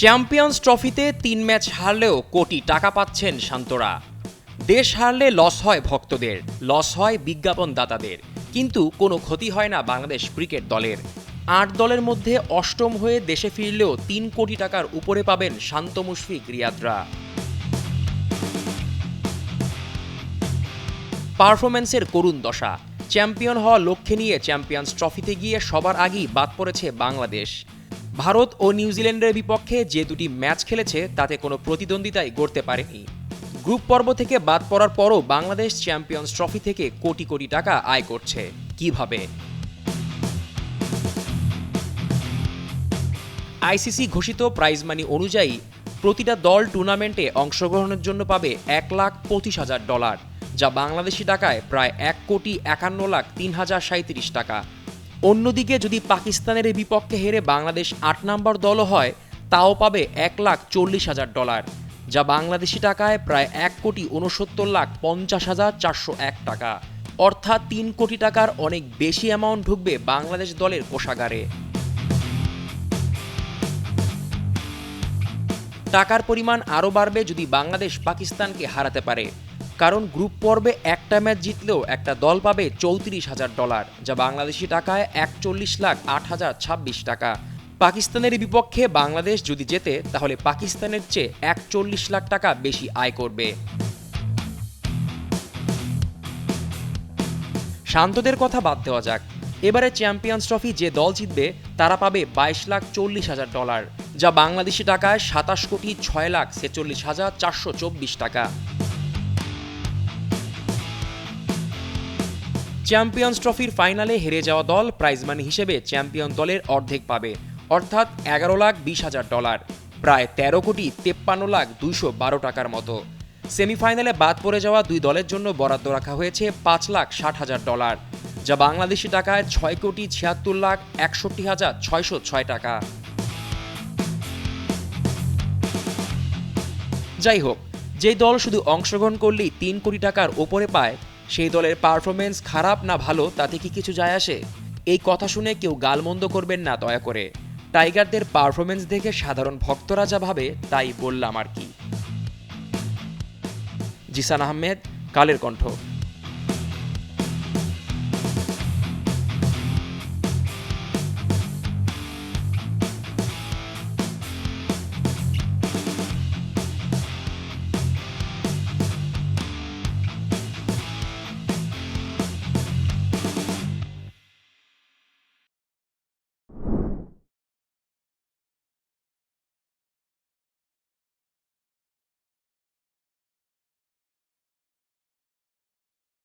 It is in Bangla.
চ্যাম্পিয়ন্স ট্রফিতে তিন ম্যাচ হারলেও কোটি টাকা পাচ্ছেন শান্তরা। দেশ হারলে লস হয় ভক্তদের, লস হয় বিজ্ঞাপনদাতাদের। কিন্তু কোনো ক্ষতি হয় না বাংলাদেশ ক্রিকেট দলের। আট দলের মধ্যে অষ্টম হয়ে দেশে ফিরলেও তিন কোটি টাকার উপরে পাবেন শান্ত মুশফিক রিয়াদরা। পারফরম্যান্সের করুণ দশা। চ্যাম্পিয়ন হওয়া লক্ষ্যে নিয়ে চ্যাম্পিয়ন্স ট্রফিতে গিয়ে সবার আগেই বাদ পড়েছে বাংলাদেশ। ভারত ও নিউজিল্যান্ডের বিপক্ষে যে দুটি ম্যাচ খেলেছে, তাতে কোনো প্রতিদ্বন্দ্বিতাই গড়তে পারেনি। গ্রুপ পর্ব থেকে বাদ পড়ার পরও বাংলাদেশ চ্যাম্পিয়ন্স ট্রফি থেকে কোটি কোটি টাকা আয় করছে। কীভাবে? আইসিসি ঘোষিত প্রাইজ মানি অনুযায়ী প্রতিটা দল টুর্নামেন্টে অংশগ্রহণের জন্য পাবে এক লাখ পঁচিশ হাজার ডলার, যা বাংলাদেশি টাকায় প্রায় এক কোটি একান্ন লাখ তিন হাজার সাঁত্রিশ টাকা। অন্যদিকে যদি পাকিস্তানের বিপক্ষে হেরে বাংলাদেশ আট নম্বর দলও হয়, তাও পাবে এক লাখ চল্লিশ হাজার ডলার, যা বাংলাদেশি টাকায় প্রায় এক কোটি উনসত্তর লাখ পঞ্চাশ হাজার চারশো এক টাকা। অর্থাৎ তিন কোটি টাকার অনেক বেশি অ্যামাউন্ট ঢুকবে বাংলাদেশ দলের কোষাগারে। টাকার পরিমাণ আরও বাড়বে যদি বাংলাদেশ পাকিস্তানকে হারাতে পারে। কারণ গ্রুপ পর্বে একটা ম্যাচ জিতলেও একটা দল পাবে চৌত্রিশ হাজার ডলার, যা বাংলাদেশি টাকায় একচল্লিশ লাখ আট হাজার ছাব্বিশ টাকা। পাকিস্তানের বিপক্ষে বাংলাদেশ যদি জেতে, তাহলে পাকিস্তানের চেয়ে একচল্লিশ লাখ টাকা বেশি আয় করবে। শান্তদের কথা বাদ দেওয়া যাক। এবারে চ্যাম্পিয়ন্স ট্রফি যে দল জিতবে, তারা পাবে বাইশ লাখ চল্লিশ হাজার ডলার, যা বাংলাদেশি টাকায় সাতাশ কোটি ছয় লাখ ছেচল্লিশ হাজার চারশো চব্বিশ টাকা। চ্যাম্পিয়ন্স ট্রফির ফাইনালে হেরে যাওয়া দল প্রাইজ মানি হিসেবে চ্যাম্পিয়ন দলের অর্ধেক পাবে, অর্থাৎ এগারো লাখ বিশ হাজার ডলার, প্রায় তেরো কোটি তেপ্পান্ন লাখ দুইশো বারো টাকার মতো। সেমিফাইনালে বাদ পড়ে যাওয়া দুই দলের জন্য বরাদ্দ রাখা হয়েছে পাঁচ লাখ ষাট হাজার ডলার, যা বাংলাদেশি টাকায় ছয় কোটি ছিয়াত্তর লাখ একষট্টি হাজার ছয়শো ছয় টাকা। যাই হোক যে দল শুধু অংশগ্রহণ করলেই তিন কোটি টাকার ওপরে পায় সেই দলের পারফরমেন্স খারাপ না ভালো, তাতে কি কিছু যায় আসে? এই কথা শুনে কেউ গালমন্দ করবেন না দয়া করে। টাইগারদের পারফরমেন্স দেখে সাধারণ ভক্তরা যা ভাবে, তাই বললাম আর কি। জিসান আহমেদ, কালের কণ্ঠ।